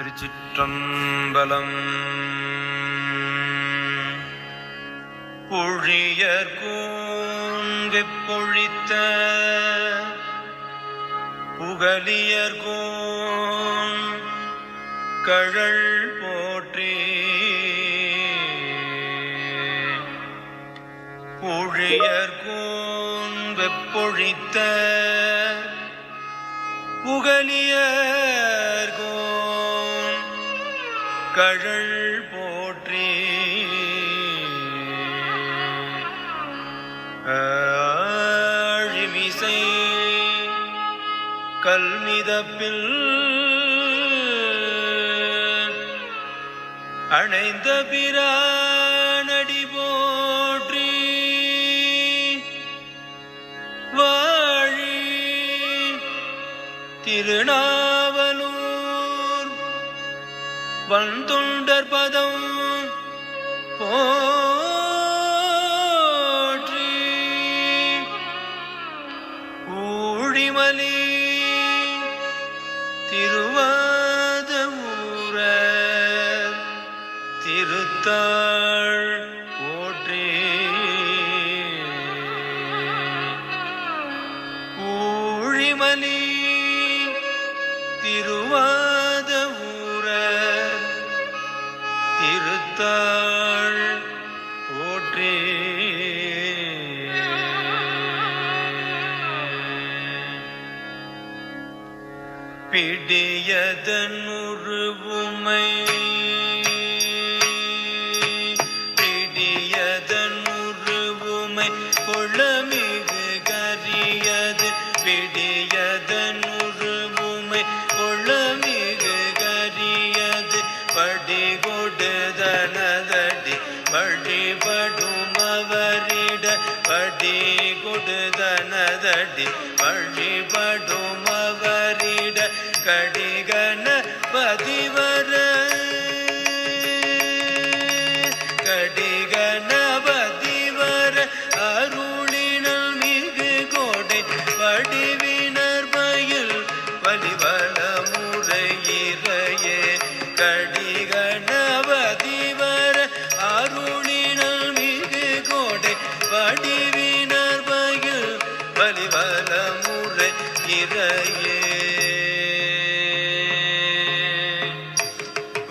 திருச்சிற்றம்பலம். பொழியர் பொழித்த புகலியர் கழல் போற்றி. பொழியர் வெப்பொழித்த கழல் போற்றி. ஆழிமிசை கல்மிதப்பில் அணைந்த பிரானடி போற்றி. வாழி திருநாவலூர் வந்தொண்டர் பதம் போற்றி. ஊழிமலி திருவாத ஊர திருத்தாள் போற்றி. ஊழிமலி திருத்தாள் போற்றி பிடியதன் உருவுமை. பிடியதன் உருவுமை. கொளமிகு கரியது. பிடியதன் படி கொடுதனதடி வழிபடும் அவரிட படி கொடுதனதடி வழிபடும் அவரிட கடிகன இறையே.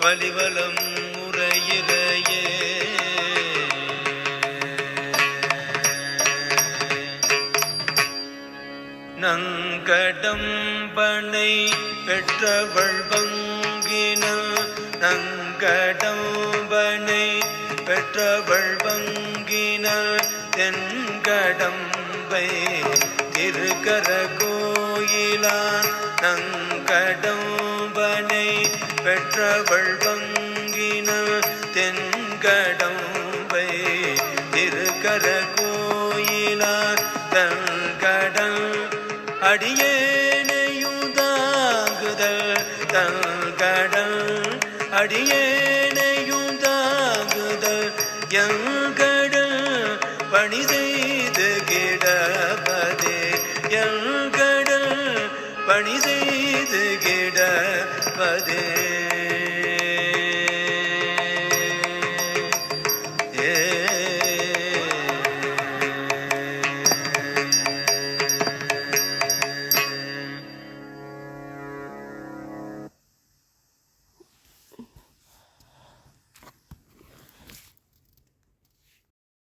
வலிவலம் முறையிறையே நங்கடம்பனை பெற்றவள் பங்கினல் நங்கடம்பனை பெற்றவள் பங்கினல் தென்கடம்பை திருக்கரகோ நங்கடம்பனை பெற்றவள் பங்கின தென்கடம்பை திருக்கர கோயிலார் தன்கடல் அடியேனையுதாகுதல் தங்கடல் அடியேனையுதாகுதல் எங்கடல் பணி செய்து கிடப்பதே எங்க பணி செய்து கிடப்பதே.